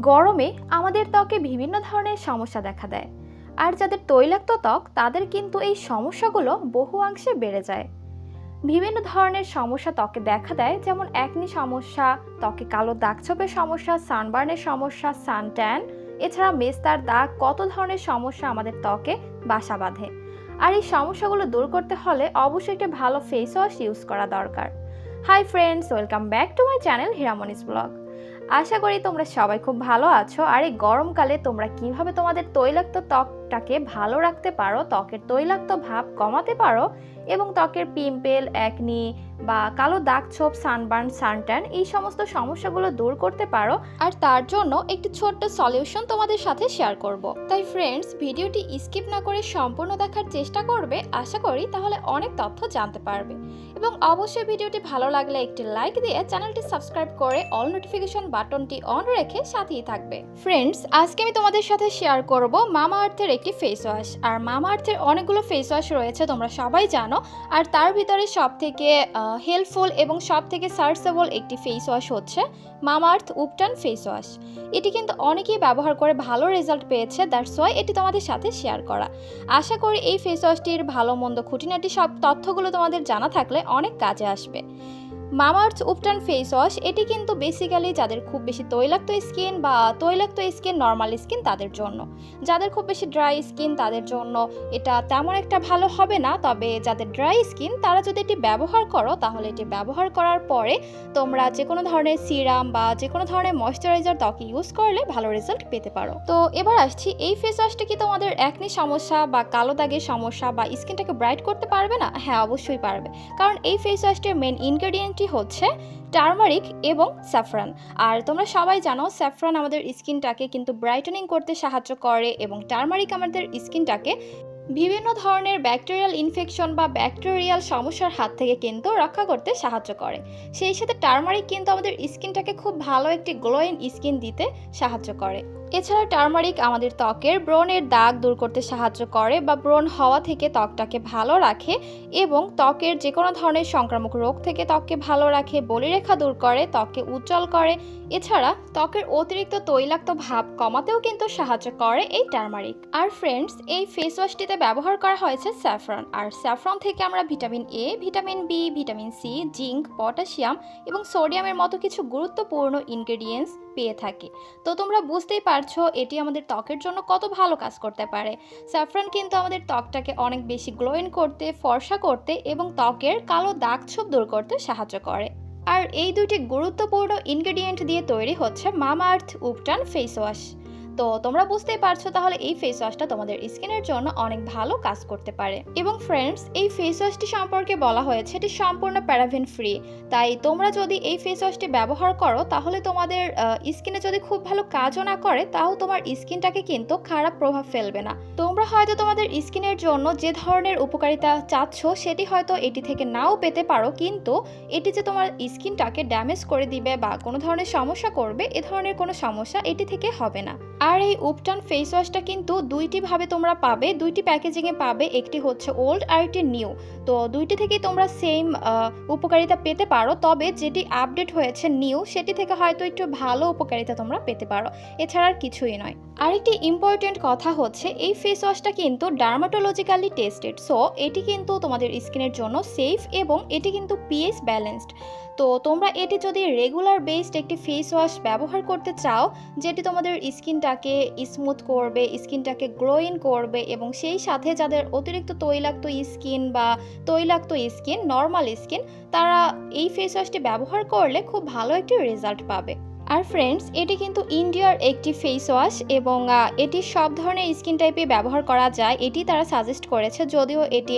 গরমে আমাদের ত্বকে বিভিন্ন ধরনের সমস্যা দেখা দেয়। আর যাদের তৈলাক্ত ত্বক, তাদের কিন্তু এই সমস্যাগুলো বহু অংশে বেড়ে যায়। বিভিন্ন ধরনের সমস্যা ত্বকে দেখা দেয়, যেমন একনি সমস্যা, ত্বকে কালো দাগছোপের সমস্যা সানবার্নের সমস্যা সানট্যান এছাড়া মেস্তার দাগ, কত ধরনের সমস্যা আমাদের ত্বকে বাসা বাঁধে। আর এই সমস্যাগুলো দূর করতে হলে অবশ্যই একটি ভালো ফেস ওয়াশ ইউজ করা দরকার। Hi friends welcome back to my channel হিরামনিস blog আশা করি তোমরা সবাই খুব ভালো আছো। আর এই গরমকালে তোমরা কীভাবে তোমাদের তৈলাক্ত ত্বকটাকে ভালো রাখতে পারো, ত্বকের তৈলাক্ত ভাব কমাতে পারো এবং ত্বকের পিম্পেল একনি বা কালো দাগ ছোপ সানবার্ন সানট্যান এই সমস্ত সমস্যাগুলো দূর করতে পারো। আর তার জন্য একটি ছোট্ট সলিউশন তোমাদের সাথে শেয়ার করব। তাই ফ্রেন্ডস ভিডিওটি স্কিপ না করে সম্পূর্ণ দেখার চেষ্টা করবে। আশা করি তাহলে অনেক তথ্য জানতে পারবে। এবং অবশ্যই ভিডিওটি ভালো লাগলে একটি লাইক দিয়ে চ্যানেলটি সাবস্ক্রাইব করে অল নোটিফিকেশন বাটনটি অন রেখে সাথেই থাকবে। ফ্রেন্ডস আজকে আমি তোমাদের সাথে শেয়ার করব মামা আর্থের একটি ফেস ওয়াশ আর মামা আর্থের অনেকগুলো ফেস ওয়াশ রয়েছে, তোমরা সবাই জানো। আর তার ভিতরে সব থেকে হেল্পফুল এবং সব থেকে সার্চেবল একটি ফেস ওয়াশ হচ্ছে মামা আর্থ উপটান ফেস ওয়াশ এটি কিন্তু অনেকেই ব্যবহার করে ভালো রেজাল্ট পেয়েছে দ্যাটস ওয়াই এটি তোমাদের সাথে শেয়ার করা। আশা করি এই ফেস ওয়াশটির ভালো মন্দ খুঁটিনাটি সব তথ্যগুলো তোমাদের জানা থাকলে অনেক কাজে আসবে। মামার্থ উপটান ফেস ওয়াশ, এটি কিন্তু বেসিক্যালি যাদের খুব বেশি তৈলাক্ত স্কিন বা তৈলাক্ত স্কিন নর্মাল স্কিন তাদের জন্য। যাদের খুব বেশি ড্রাই স্কিন তাদের জন্য এটা তেমন একটা ভালো হবে না, তবে যাদের ড্রাই স্কিন, তারা যদি এটি ব্যবহার করো, তাহলে এটি ব্যবহার করার পরে তোমরা যে কোনো ধরনের সিরাম বা যে কোনো ধরনের ময়শ্চারাইজার ত্বকে ইউজ করলে ভালো রেজাল্ট পেতে পারো। তো এবার আসছি, এই ফেস ওয়াশটা কি তোমাদের একনি সমস্যা বা কালো দাগের সমস্যা বা স্কিনটাকে ব্রাইট করতে পারবে না? হ্যাঁ অবশ্যই পারবে। কারণ এই ফেস ওয়াশটির মেন ইনগ্রেডিয়েন্টটি হচ্ছে টার্মারিক এবং স্যাফরান। আর তোমরা সবাই জানো স্যাফরান আমাদের স্কিনটাকে কিন্তু ব্রাইটেনিং করতে সাহায্য করে এবং টার্মারিক আমাদের স্কিনটাকে বিভিন্ন ধরনের ব্যাকটেরিয়াল ইনফেকশন বা ব্যাকটেরিয়াল সমস্যার হাত থেকে কিন্তু রক্ষা করতে সাহায্য করে। সেই সাথে টার্মারিক কিন্তু আমাদের স্কিনটাকে খুব ভালো একটি গ্লোয়িং স্কিন দিতে সাহায্য করে। এছাড়া টার্মারিক আমাদের ত্বকের ব্রণের দাগ দূর করতে সাহায্য করে বা ব্রণ হওয়া থেকে ত্বকটাকে ভালো রাখে এবং ত্বকের যে কোনো ধরনের সংক্রামক রোগ থেকে ত্বককে ভালো রাখে বলিরেখা দূর করে, ত্বককে উজ্জ্বল করে। এছাড়া ত্বকের অতিরিক্ত তৈলাক্ত ভাব কমাতেও কিন্তু সাহায্য করে এই টার্মারিক। আর ফ্রেন্ডস এই ফেস ওয়াশটিতে ব্যবহার করা হয়েছে স্যাফরন আর স্যাফরন থেকে আমরা vitamin A vitamin B vitamin C zinc potassium এবং সোডিয়ামের মতো কিছু গুরুত্বপূর্ণ ইনগ্রেডিয়েন্টস পেয়ে থাকি। তো তোমরা বুঝতেই পারছ, এটি আমাদের ত্বকের জন্য কত ভালো কাজ করতে পারে। স্যাফ্রন কিন্তু আমাদের ত্বকটাকে অনেক বেশি গ্লোয়িং করতে, ফর্সা করতে এবং ত্বকের কালো দাগ ছোপ দূর করতে সাহায্য করে। আর এই দুইটি গুরুত্বপূর্ণ ইনগ্রেডিয়েন্ট দিয়ে তৈরি হচ্ছে মামা আর্থ উপটান ফেস ওয়াশ তো তোমরা বুঝতেই পারছ তাহলে এই ফেস ওয়াশটা তোমাদের স্কিনের জন্য অনেক ভালো কাজ করতে পারে। এবং ফ্রেন্ডস এই ফেস ওয়াশটি সম্পর্কে বলা হয়েছে, এটি সম্পূর্ণ প্যারাভিন ফ্রি তাই তোমরা যদি এই ফেস ওয়াশটি ব্যবহার করো, তাহলে তোমাদের স্কিনে যদি খুব ভালো কাজও না করে, তাও তোমার স্কিনটাকে কিন্তু খারাপ প্রভাব ফেলবে না। তোমরা হয়তো তোমাদের স্কিনের জন্য যে ধরনের উপকারিতা চাচ্ছ, সেটি হয়তো এটি থেকে নাও পেতে পারো, কিন্তু এটি যে তোমার স্কিনটাকে ড্যামেজ করে দিবে বা কোনো ধরনের সমস্যা করবে, এ ধরনের কোনো সমস্যা এটি থেকে হবে না। আর এই উপটান ফেস ওয়াশটা কিন্তু দুইটি ভাবে তোমরা পাবে, দুইটি প্যাকেজিংয়ে পাবে, একটি হচ্ছে ওল্ড আর একটি নিউ তো দুইটি থেকেই তোমরা সেম উপকারিতা পেতে পারো, তবে যেটি আপডেট হয়েছে নিউ সেটি থেকে হয়তো একটু ভালো উপকারিতা তোমরা পেতে পারো। এছাড়া আর কিছুই নয়। আরেকটি ইম্পর্টেন্ট কথা হচ্ছে, এই ফেস ওয়াশটা কিন্তু ডার্মাটোলজিক্যালি টেস্টেড সো এটি কিন্তু তোমাদের স্কিনের জন্য সেফ এবং এটি কিন্তু পিএইচ ব্যালেন্সড তো তোমরা এটি যদি রেগুলার বেসড একটি ফেস ওয়াশ ব্যবহার করতে চাও, যেটি তোমাদের স্কিনটাকে স্মুথ করবে, স্কিনটাকে গ্লোইন করবে এবং সেই সাথে যাদের অতিরিক্ত তৈলাক্ত স্কিন বা তৈলাক্ত স্কিন, নর্মাল স্কিন, তারা এই ফেস ওয়াশটি ব্যবহার করলে খুব ভালো একটি রেজাল্ট পাবে। আর ফ্রেন্ডস এটি কিন্তু ইন্ডিয়ার একটি ফেস ওয়াশ এবং এটি সব ধরনের স্কিন টাইপে ব্যবহার করা যায়। এটি তারা সাজেস্ট করেছে, যদিও এটি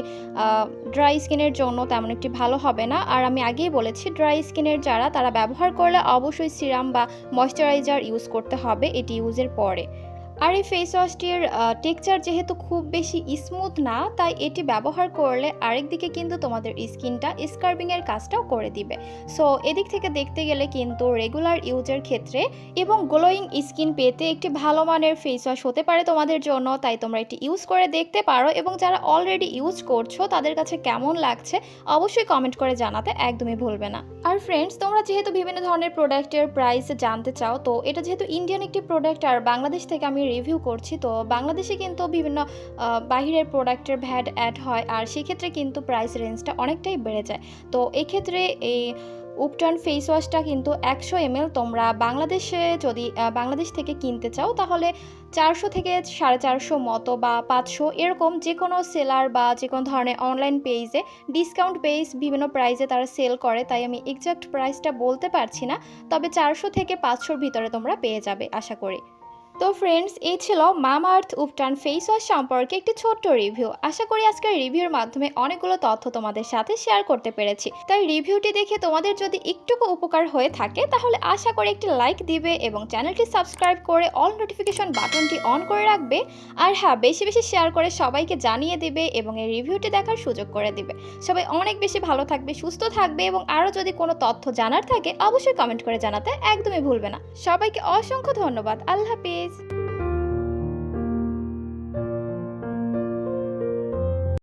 ড্রাই স্কিনের জন্য তেমন একটি ভালো হবে না। আর আমি আগেই বলেছি ড্রাই স্কিনের যারা, তারা ব্যবহার করলে অবশ্যই সিরাম বা ময়শ্চারাইজার ইউজ করতে হবে, এটি ইউজের পরে। আর এই ফেস ওয়াশটির টেক্সচার যেহেতু খুব বেশি স্মুথ না, তাই এটি ব্যবহার করলে আরেকদিকে কিন্তু তোমাদের স্কিনটা স্কার্বিংয়ের কাজটাও করে দিবে। সো এদিক থেকে দেখতে গেলে কিন্তু রেগুলার ইউজের ক্ষেত্রে এবং গ্লোয়িং স্কিন পেতে একটি ভালো মানের ফেস ওয়াশ হতে পারে তোমাদের জন্য, তাই তোমরা এটি ইউজ করে দেখতে পারো এবং যারা অলরেডি ইউজ করছ, তাদের কাছে কেমন লাগছে, অবশ্যই কমেন্ট করে জানাতে একদমই ভুলবে না। আর ফ্রেন্ডস তোমরা যেহেতু বিভিন্ন ধরনের প্রোডাক্টের প্রাইস জানতে চাও, তো এটা যেহেতু ইন্ডিয়ান একটি প্রোডাক্ট আর বাংলাদেশ থেকে আমি রিভিউ করছি, তো বাংলাদেশে কিন্তু বিভিন্ন বাহিরের প্রোডাক্টের ভ্যাট অ্যাড হয় আর সেক্ষেত্রে কিন্তু প্রাইস রেঞ্জটা অনেকটাই বেড়ে যায়। তো এক্ষেত্রে এই উপটন ফেস ওয়াশটা কিন্তু একশো এমএল তোমরা বাংলাদেশে যদি বাংলাদেশ থেকে কিনতে চাও, তাহলে চারশো থেকে সাড়ে চারশো মতো বা পাঁচশো এরকম যে কোনো সেলার বা যে কোনো ধরনের অনলাইন পেজে ডিসকাউন্ট পেজ বিভিন্ন প্রাইসে তারা সেল করে, তাই আমি এক্সাক্ট প্রাইসটা বলতে পারছি না, তবে চারশো থেকে পাঁচশোর ভিতরে তোমরা পেয়ে যাবে, আশা করি। তো ফ্রেন্ডস এই ছিল মাম আর্থ উপটান ফেস ওয়াশ সম্পর্কে একটি ছোট্ট রিভিউ আশা করি আজকের রিভিউর মাধ্যমে অনেকগুলো তথ্য তোমাদের সাথে শেয়ার করতে পেরেছি। তাই রিভিউটি দেখে তোমাদের যদি একটুকু উপকার হয়ে থাকে, তাহলে আশা করি একটি লাইক দিবে এবং চ্যানেলটি সাবস্ক্রাইব করে অল নোটিফিকেশন বাটনটি অন করে রাখবে। আর হ্যাঁ বেশি বেশি শেয়ার করে সবাইকে জানিয়ে দিবে এবং এই রিভিউটি দেখার সুযোগ করে দিবে। সবাই অনেক বেশি ভালো থাকবে, সুস্থ থাকবে এবং আরও যদি কোনো তথ্য জানার থাকে, অবশ্যই কমেন্ট করে জানাতে একদমই ভুলবে না। সবাইকে অসংখ্য ধন্যবাদ। আল্লাহ হাফিজ।